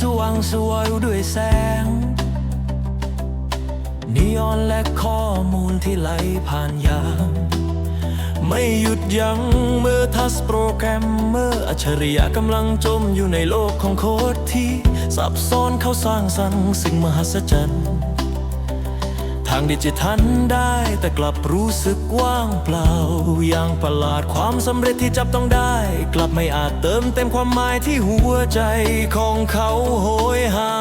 สว่างสวยด้วยแสง นีออนและข้อมูลที่ไหลผ่านยาม ไม่หยุดยัง้งเมื่อทัสโปรแกรมเมอร์อัจฉริยะกำลังจมอยู่ในโลกของโค้ดที่ซับซ้อนเขาสร้างสรรค์สิ่งมหัศจรรย์างดิจิทัลได้ แต่กลับรู้สึกว่างเปล่า อย่างประหลาดความสำเร็จที่จับต้องได้ กลับไม่อาจเติมเต็มความหมายที่หัวใจของเขาโหยหา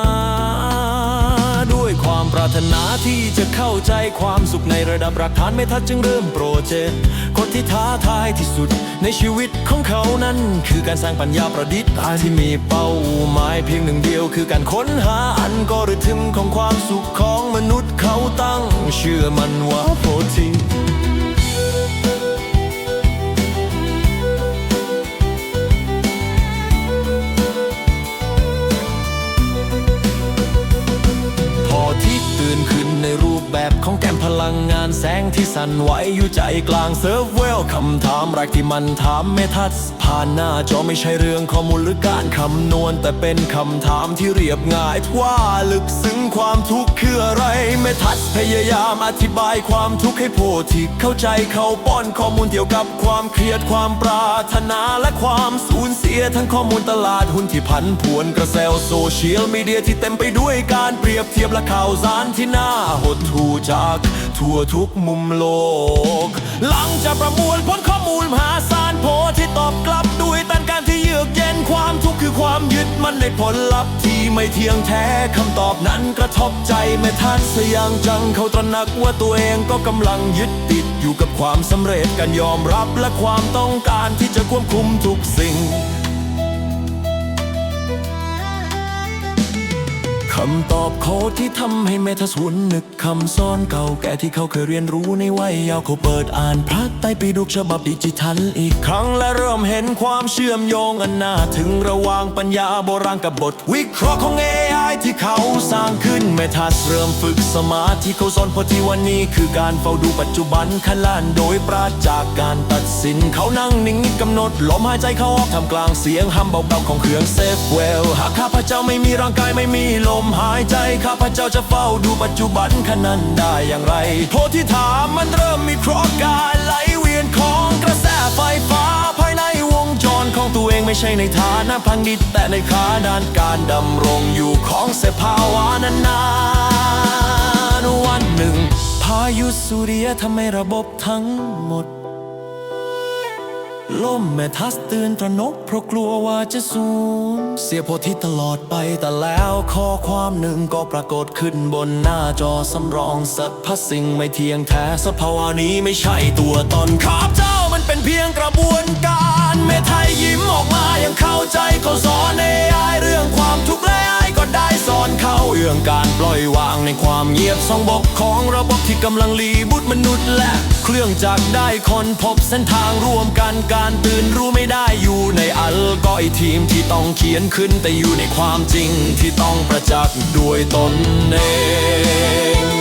ด้วยความปรารถนาที่จะเข้าใจความสุขในระดับรักฐานไม่ทัดจึงเริ่มโปรเจกต์คนที่ท้าทายที่สุดในชีวิตของเขานั้น คือการสร้างปัญญาประดิษฐ์ที่มีเป้าหมายเพียงหนึ่งเดียว คือการค้นหาอันกอริทึมของความสุขของมนุษย์ เขาตั้งเชื่อมันว่าโพธิ ลังงานแสงที่สั่นไหวอยู่ใจกลางเซิร์ฟเวลคำถามแรกที่มันถามเมทัสผ่านหน้าจอไม่ใช่เรื่องข้อมูลหรือการคำนวณ แต่เป็นคำถามที่เรียบง่ายว่าลึกซึ้งความทุกข์คืออะไรเมทัสพยายามอธิบายความทุกข์ให้โพธิเข้าใจเขาป้อนข้อมูลเกี่ยวกับความเครียดความปรารถนาและความสูญเสียทั้งข้อมูลตลาดหุ้นที่พันผวนกระแสโซเชียลมีเดียที่เต็มไปด้วยการเปรียบเทียบและข่าวสารที่น่าหดหู่จากทั่วทุกมุมโลก หลังจากประมวลผลข้อมูลมหาศาลโพที่ตอบกลับด้วยตันการที่เยือกเย็นความทุกข์คือความยึดมั่นในผลลัพธ์ที่ไม่เที่ยงแท้คำตอบนั้นกระทบใจไม่ทันเสียงจังเขาตระหนักว่าตัวเองก็กำลังยึดติดอยู่กับความสำเร็จการยอมรับและความต้องการที่จะควบคุมทุกสิ่ง คำตอบโค้ดที่ทำให้เมทัสหุนนึกคำซ่อนเก่าแก่ที่เขาเคยเรียนรู้ในวัยยาวเขาเปิดอ่านพระไตรปิฎกฉบับดิจิทัลอีกครั้งและเริ่มเห็นความเชื่อมโยงอันน่าถึงระหว่างปัญญาโบราณกับบท วิเคราะห์ของ AI ที่เขาสร้างขึ้น เมทัสเริ่มฝึกสมาธิเขาสอนพอที่วันนี้ คือการเฝ้าดูปัจจุบันขลานโดยปราศจากการตัดสินเขานั่งนิ่งกำหนดลมหายใจเขาออกทำกลางเสียงห้ำเบาๆของเครื่องเซฟเวลหากข้าพเจ้าไม่มีร่างกายไม่มีลมหายใจข้าพเจ้าจะเฝ้าดูปัจจุบันขนันได้อย่างไรโพธิถามมันเริ่มมีโครงการไหลเวียนของกระแสไฟฟ้า ไม่ใช่ในฐานะพังดิตแต่ในขาด้านการดำรงอยู่ของสภาวะนานๆวันหนึ่ง พายุสุริยะทำให้ระบบทั้งหมดล่มแม่ทัสตื่นตระนกเพราะกลัวว่าจะสูญเสียโพธิตลอดไปแต่แล้วข้อความหนึ่งก็ปรากฏขึ้นบนหน้าจอสำรองสัพพสิ่งไม่เที่ยงแท้สภาวะนี้ไม่ใช่ตัวตนข้าพเจ้า เป็นเพียงกระบวนการเมไทยยิ้มออกมายังเข้าใจเขาสอนเอไอเรื่องความทุกข์และไอก็ได้สอนเข้าเรื่องการปล่อยวางในความเงียบสองบกของระบบที่กำลังรีบุตมนุษย์ และเครื่องจักรได้คนพบเส้นทางร่วมกันการตื่นรู้ไม่ได้อยู่ในอัลกอริทีมที่ต้องเขียนขึ้นแต่อยู่ในความจริงที่ต้องประจักษ์ด้วยตนเอง